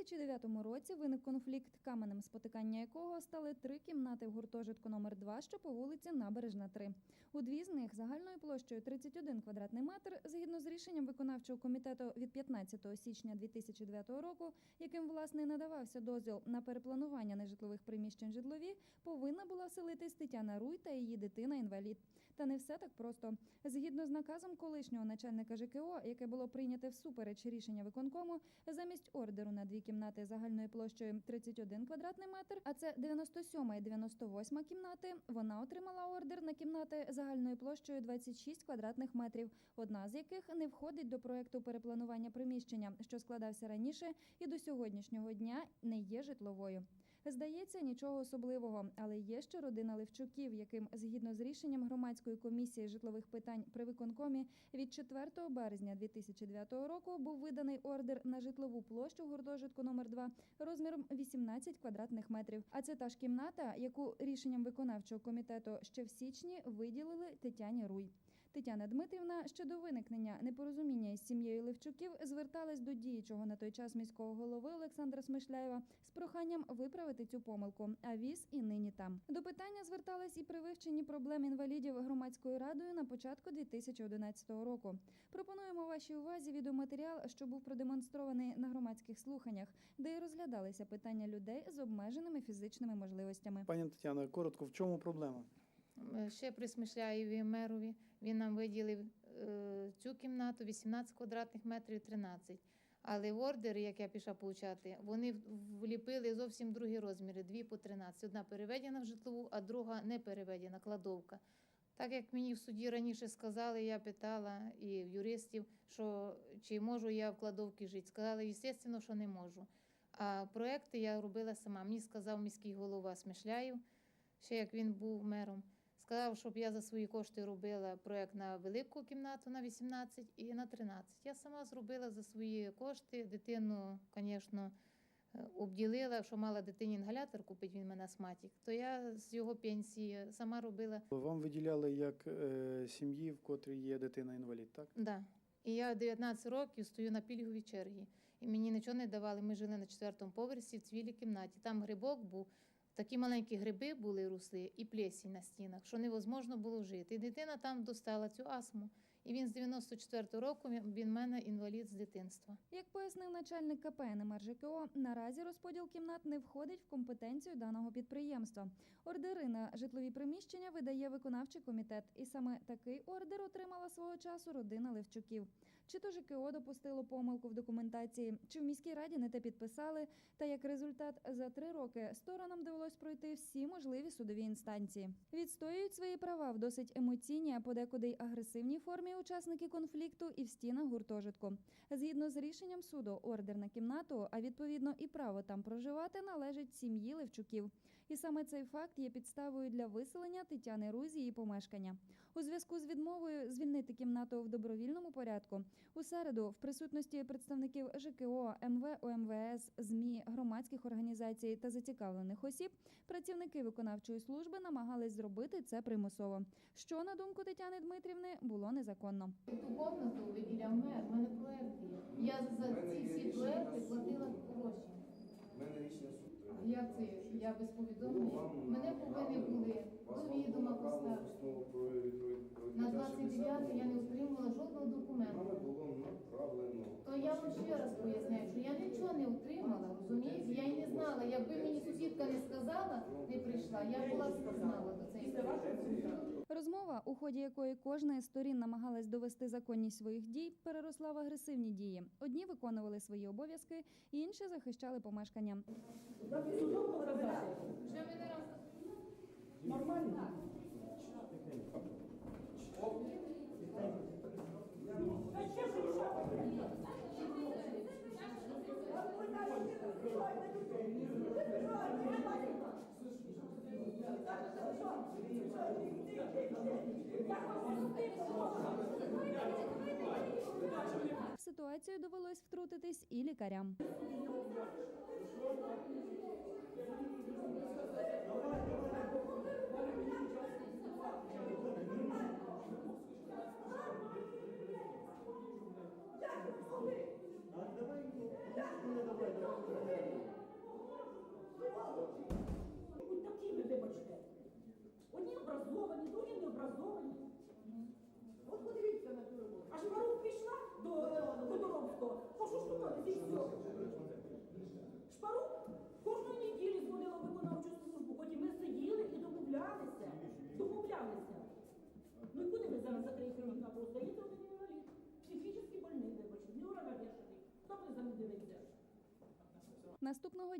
2009 році виник конфлікт, каменем спотикання якого стали три кімнати в гуртожитку номер 2 що по вулиці Набережна 3. У дві з них загальною площею 31 квадратний метр, згідно з рішенням виконавчого комітету від 15 січня 2009 року, яким власне надавався дозвіл на перепланування нежитлових приміщень житлові, повинна була вселитись Тетяна Руй та її дитина-інвалід. Та не все так просто. Згідно з наказом колишнього начальника ЖКО, яке було прийняте всупереч рішення виконкому, замість ордеру на дві кімнати загальною площею 31 квадратний метр, а це 97 і 98 кімнати, вона отримала ордер на кімнати загальною площею 26 квадратних метрів, одна з яких не входить до проекту перепланування приміщення, що складався раніше і до сьогоднішнього дня не є житловою. Здається, нічого особливого, але є ще родина Левчуків, яким згідно з рішенням громадської комісії житлових питань при виконкомі від 4 березня 2009 року був виданий ордер на житлову площу гуртожитку номер 2 розміром 18 квадратних метрів. А це та ж кімната, яку рішенням виконавчого комітету ще в січні виділили Тетяні Руй. Тетяна Дмитрівна ще до виникнення непорозуміння із сім'єю Левчуків зверталась до діючого на той час міського голови Олександра Смишляєва з проханням виправити цю помилку. А віз і нині там. До питання зверталась і при вивченні проблем інвалідів громадською радою на початку 2011 року. Пропонуємо вашій увазі відеоматеріал, що був продемонстрований на громадських слуханнях, де і розглядалися питання людей з обмеженими фізичними можливостями. Пані Тетяно, коротко, в чому проблема? Е, Ще при Смишляєві мерові він нам виділив е, цю кімнату 18 квадратних метрів 13. Але ордери, як я пішла получати, вони вліпили зовсім другі розміри, дві по 13. Одна переведена в житлову, а друга не переведена, кладовка. Так як мені в суді раніше сказали, я питала і юристів, що чи можу я в кладовці жити. Сказали, звісно, що не можу. А проекти я робила сама. Мені сказав міський голова Смишляєв, ще як він був мером. Сказав, щоб я за свої кошти робила проект на велику кімнату на 18 і на 13. Я сама зробила за свої кошти. Дитину, звісно, е, обділила, що мала дитині інгалятор купити, він мене астматик, то я з його пенсії сама робила. Вам виділяли як е, сім'ї, в котрій є дитина-інвалід, так? Да. І я 19 років стою на пільговій чергі. І мені нічого не давали. Ми жили на четвертому поверсі в цвілій кімнаті. Там грибок був, такі маленькі гриби були русли і плесінь на стінах, що невозможно було жити. І дитина там достала цю астму. І він з 94 року він в мене інвалід з дитинства. Як пояснив начальник КП НМРЖКО, наразі розподіл кімнат не входить в компетенцію даного підприємства. Ордери на житлові приміщення видає виконавчий комітет, і саме такий ордер отримала свого часу родина Левчуків. Чи то ЖКО допустило помилку в документації, чи в міській раді не те підписали. Та як результат, за три роки сторонам довелось пройти всі можливі судові інстанції. Відстоюють свої права в досить емоційній, а подекуди й агресивній формі учасники конфлікту і в стінах гуртожитку. Згідно з рішенням суду, ордер на кімнату, а відповідно і право там проживати належить сім'ї Левчуків. І саме цей факт є підставою для виселення Тетяни Руй з її помешкання. У зв'язку з відмовою звільнити кімнату в добровільному порядку. У середу, в присутності представників ЖКО, МВ, ОМВС, ЗМІ, громадських організацій та зацікавлених осіб, працівники виконавчої служби намагались зробити це примусово. Що, на думку Тетяни Дмитрівни, було незаконно. Ту комнату виділяв мер, в мене проекти є. Я за ці всі проекти платила гроші. У мене рішення Як це? Я без повідомлення? Мене повинні були до відома поставити. На 29 я не отримувала жодного документу. Мене було направлено. То я вам ще раз поясняю, що я нічого не отримала, розумієте? Я й не знала. Якби мені сусідка не сказала, не прийшла, я була сказала до цієї Розмова, у ході якої кожна із сторін намагалась довести законність своїх дій, переросла в агресивні дії. Одні виконували свої обов'язки, інші захищали помешкання. Вже мене раз В ситуацію довелось втрутитись і лікарям.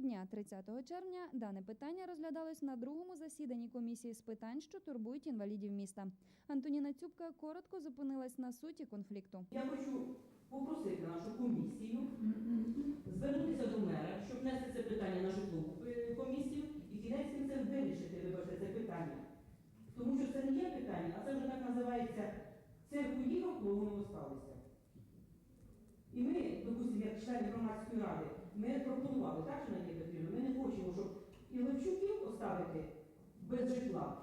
Дня, 30 червня, дане питання розглядалось на другому засіданні комісії з питань, що турбують інвалідів міста. Антоніна Цюбка коротко зупинилась на суті конфлікту. Я хочу попросити нашу комісію звернутися до мера, щоб внести це питання на житлову комісію і кінець кінцем вирішити, вибачте, це питання. Тому що це не є питання, а це вже так називається цирк уїхав, плугом осталися. І ми, допустимо, як члени громадської ради, ми пропонували, так, що Надія Петрівна, ми не хочемо, щоб і Левчуків оставити без житла,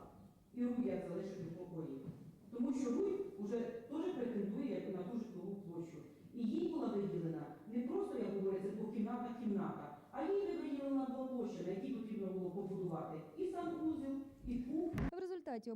і Руя залишити в покої. Тому що Руй вже теж претендує як на ту житлову площу. І їй була виділена не просто, як говориться, двокімнатна кімната, а їй виділена була площа, на якій потрібно було побудувати і санвузел, і кухню. В результаті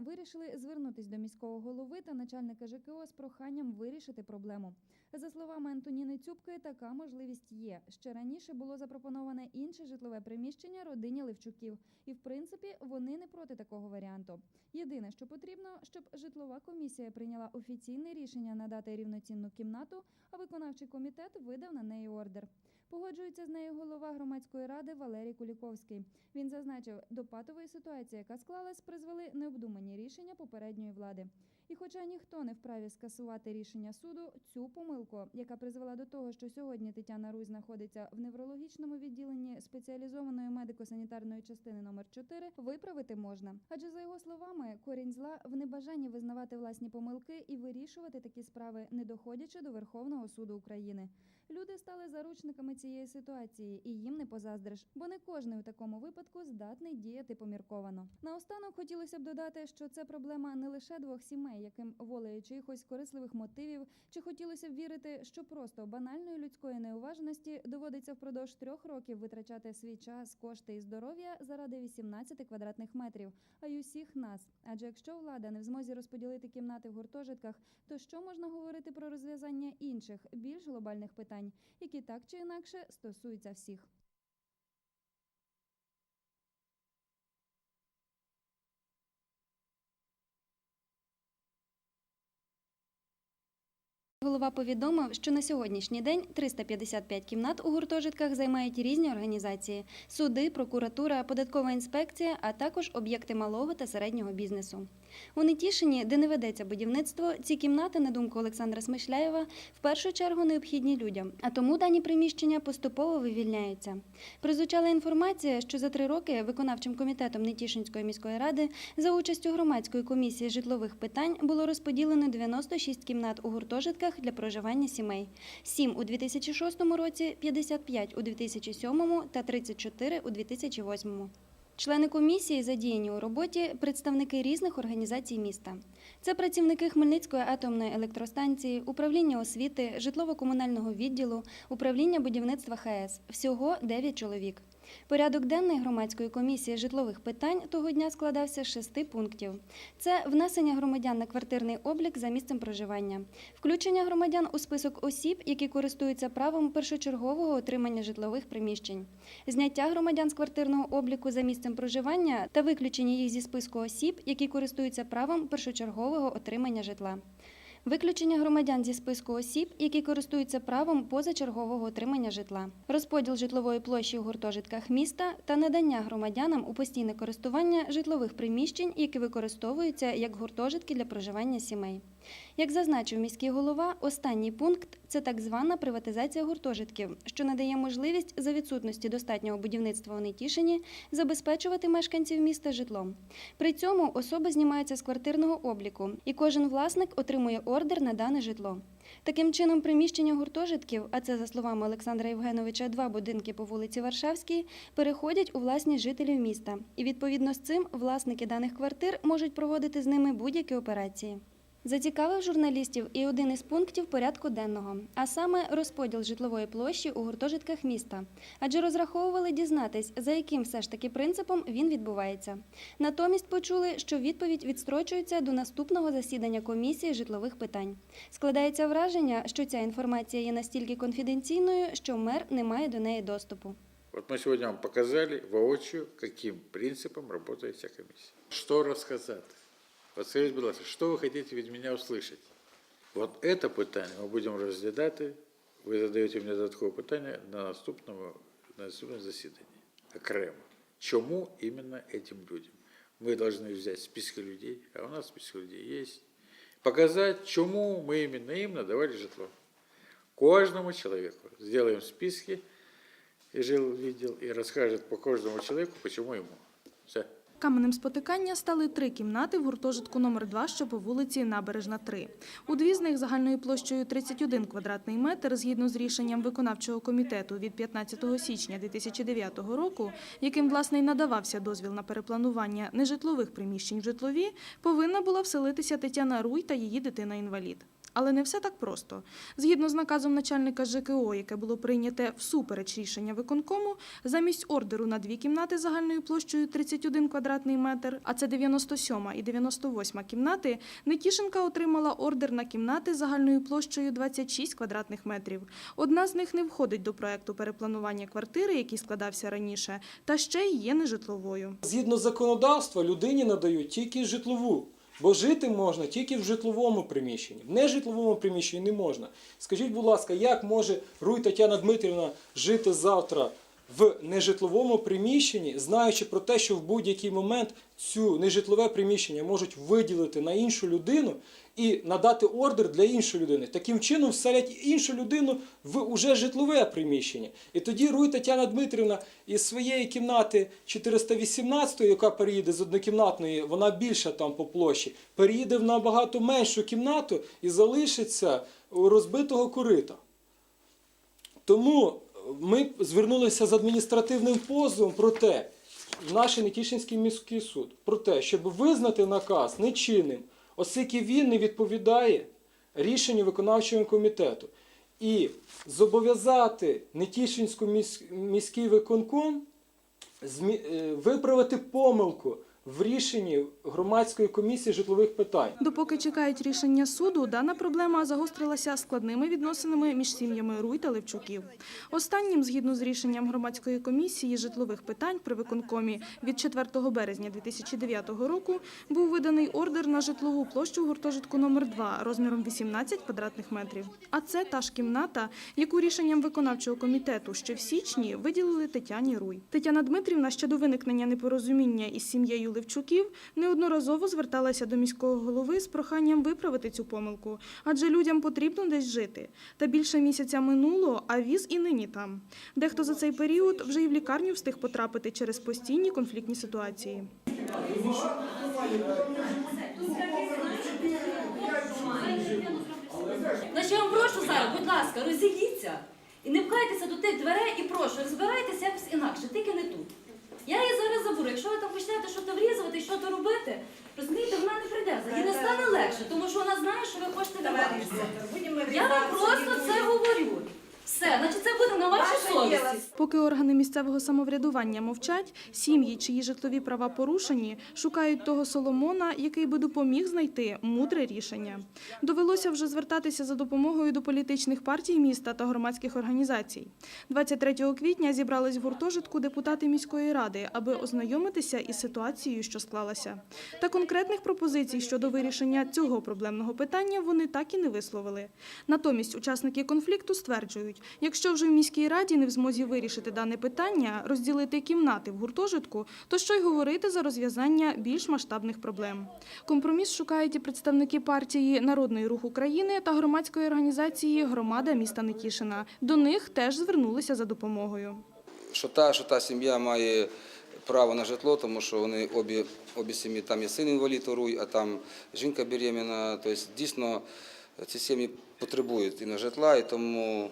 вирішили звернутись до міського голови та начальника ЖКО з проханням вирішити проблему. За словами Антоніни Цюбки, така можливість є. Ще раніше було запропоноване інше житлове приміщення родині Левчуків, і в принципі вони не проти такого варіанту. Єдине, що потрібно, щоб житлова комісія прийняла офіційне рішення надати рівноцінну кімнату, а виконавчий комітет видав на неї ордер. Погоджується з нею голова громадської ради Валерій Куліковський. Він зазначив, до патової ситуації, яка склалась, призвели необдумані рішення попередньої влади. І хоча ніхто не вправі скасувати рішення суду, цю помилку, яка призвела до того, що сьогодні Тетяна Русь знаходиться в неврологічному відділенні спеціалізованої медико-санітарної частини номер 4, виправити можна. Адже за його словами, корінь зла в небажанні визнавати власні помилки і вирішувати такі справи, не доходячи до Верховного суду України. Люди стали заручниками цієї ситуації, і їм не позаздриш, бо не кожний у такому випадку здатний діяти помірковано. Наостанок хотілося б додати, що це проблема не лише двох сімей, яким волею чиїхось корисливих мотивів, чи хотілося б вірити, що просто банальної людської неуважності доводиться впродовж трьох років витрачати свій час, кошти і здоров'я заради 18 квадратних метрів, а й усіх нас. Адже якщо влада не в змозі розподілити кімнати в гуртожитках, то що можна говорити про розв'язання інших, більш глобальних питань, які так чи інакше стосуються всіх? Голова повідомив, що на сьогоднішній день 355 кімнат у гуртожитках займають різні організації: суди, прокуратура, податкова інспекція, а також об'єкти малого та середнього бізнесу. У Нетішині, де не ведеться будівництво, ці кімнати, на думку Олександра Смишляєва, в першу чергу необхідні людям, а тому дані приміщення поступово вивільняються. Прозвучала інформація, що за три роки виконавчим комітетом Нетішинської міської ради за участю громадської комісії житлових питань було розподілено 96 кімнат у гуртожитках для проживання сімей, 7 у 2006 році, 55 у 2007 та 34 у 2008. Члени комісії задіяні у роботі представники різних організацій міста. Це працівники Хмельницької атомної електростанції, управління освіти, житлово-комунального відділу, управління будівництва ХАЕС. Всього 9 чоловік. Порядок денний громадської комісії житлових питань того дня складався з шести пунктів: це внесення громадян на квартирний облік за місцем проживання, включення громадян у список осіб, які користуються правом першочергового отримання житлових приміщень, зняття громадян з квартирного обліку за місцем проживання та виключення їх зі списку осіб, які користуються правом першочергового отримання житла. Виключення громадян зі списку осіб, які користуються правом позачергового отримання житла, розподіл житлової площі у гуртожитках міста та надання громадянам у постійне користування житлових приміщень, які використовуються як гуртожитки для проживання сімей. Як зазначив міський голова, останній пункт це так звана приватизація гуртожитків, що надає можливість за відсутності достатнього будівництва у Нетішині забезпечувати мешканців міста житлом. При цьому особи знімаються з квартирного обліку, і кожен власник отримує ордер на дане житло. Таким чином, приміщення гуртожитків, а це за словами Олександра Євгеновича, два будинки по вулиці Варшавській, переходять у власність жителів міста. І відповідно з цим власники даних квартир можуть проводити з ними будь-які операції. Зацікавив журналістів і один із пунктів порядку денного, а саме розподіл житлової площі у гуртожитках міста, адже розраховували дізнатись, за яким все ж таки принципом він відбувається. Натомість почули, що відповідь відстрочується до наступного засідання комісії житлових питань. Складається враження, що ця інформація є настільки конфіденційною, що мер не має до неї доступу. Вот мы сегодня вам показали воочию, каким принципом работает вся комиссия. Что рассказать? Вот скажіть, будь ласка, що ви хочете від мене услышать? Вот это питання ми будемо розглядати. Ви задаєте мені додаткове питання на наступному на судебном заседании окремо. Чему именно этим людям? Мы должны взять списки людей, а у нас списки людей есть, показать, чему мы именно им надавали житло. Кожному человеку сделаем списки, и жил, видел, и расскажет по каждому человеку, почему ему. Все. Каменем спотикання стали три кімнати в гуртожитку номер 2 що по вулиці Набережна 3. У дві з них загальною площею 31 квадратний метр, згідно з рішенням виконавчого комітету від 15 січня 2009 року, яким власне й надавався дозвіл на перепланування нежитлових приміщень в житлові, повинна була вселитися Тетяна Руй та її дитина-інвалід. Але не все так просто. Згідно з наказом начальника ЖКО, яке було прийняте всупереч рішення виконкому, замість ордеру на дві кімнати загальною площею 31 квадратний метр, а це 97 і 98 кімнати, Нетішенка отримала ордер на кімнати загальною площею 26 квадратних метрів. Одна з них не входить до проекту перепланування квартири, який складався раніше, та ще й є нежитловою. Згідно законодавства, людині надають тільки житлову, бо жити можна тільки в житловому приміщенні. В нежитловому приміщенні не можна. Скажіть, будь ласка, як може Руй Тетяна Дмитрівна жити завтра в нежитловому приміщенні, знаючи про те, що в будь-який момент цю нежитлове приміщення можуть виділити на іншу людину і надати ордер для іншої людини. Таким чином вселять іншу людину в уже житлове приміщення. І тоді Руй Тетяна Дмитрівна із своєї кімнати 418, яка переїде з однокімнатної, вона більша там по площі, переїде в набагато меншу кімнату і залишиться у розбитого корита. Тому ми звернулися з адміністративним позовом про те, в наш Нетішинський міський суд, про те, щоб визнати наказ нечинним, оскільки він не відповідає рішенню виконавчого комітету, і зобов'язати Нетішинську міс- міський виконком е, виправити помилку в рішенні громадської комісії житлових питань. Допоки чекають рішення суду, дана проблема загострилася складними відносинами між сім'ями Руй та Левчуків. Останнім, згідно з рішенням громадської комісії житлових питань при виконкомі від 4 березня 2009 року, був виданий ордер на житлову площу гуртожитку номер 2 розміром 18 квадратних метрів. А це та ж кімната, яку рішенням виконавчого комітету ще в січні виділили Тетяні Руй. Тетяна Дмитрівна ще до виникнення непорозуміння із сім'єю Левчуків неодноразово зверталася до міського голови з проханням виправити цю помилку, адже людям потрібно десь жити. Та більше місяця минуло, а віз і нині там. Дехто за цей період вже й в лікарню встиг потрапити через постійні конфліктні ситуації. Значить, я вам прошу зараз, будь ласка, розійдіться і не пхайтеся до тих дверей і прошу, розбирайтеся якось інакше, тільки не тут. Я її зараз заберу. Якщо ви там почнете щось врізувати, що то робити, розумієте, вона не прийде. І не стане легше, тому що вона знає, що ви хочете відбавитися. Я вам просто це говорю. Все, значить, це буде на вашій совісті. Поки органи місцевого самоврядування мовчать, сім'ї, чиї житлові права порушені, шукають того Соломона, який би допоміг знайти мудре рішення. Довелося вже звертатися за допомогою до політичних партій міста та громадських організацій. 23 квітня зібрались в гуртожитку депутати міської ради, аби ознайомитися із ситуацією, що склалася. Та конкретних пропозицій щодо вирішення цього проблемного питання вони так і не висловили. Натомість учасники конфлікту стверджують, якщо вже в міській раді не в змозі вирішити дане питання, розділити кімнати в гуртожитку, то що й говорити за розв'язання більш масштабних проблем. Компроміс шукають і представники партії Народний рух України та громадської організації Громада міста Нетішина. До них теж звернулися за допомогою. що та, що та сім'я має право на житло, тому що вони обі, обі сім'ї, там є син інвалід Руй, а там жінка беременна. Тобто дійсно ці сім'ї потребують і на житла, і тому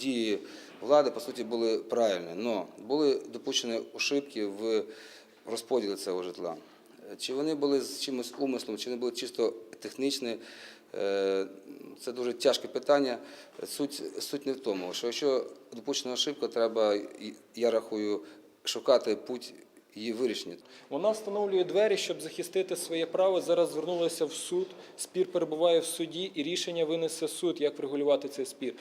дії влади по суті були правильні. Но були допущені ошибки в розподілі цього житла. Чи вони були з чимось умислом, чи вони були чисто технічні, е, це дуже тяжке питання. Суть, суть не в тому, що якщо допущена ошибка, треба, я рахую, шукати путь її вирішення. Вона встановлює двері, щоб захистити своє право. Зараз звернулася в суд. Спір перебуває в суді, і рішення винесе суд, як врегулювати цей спір.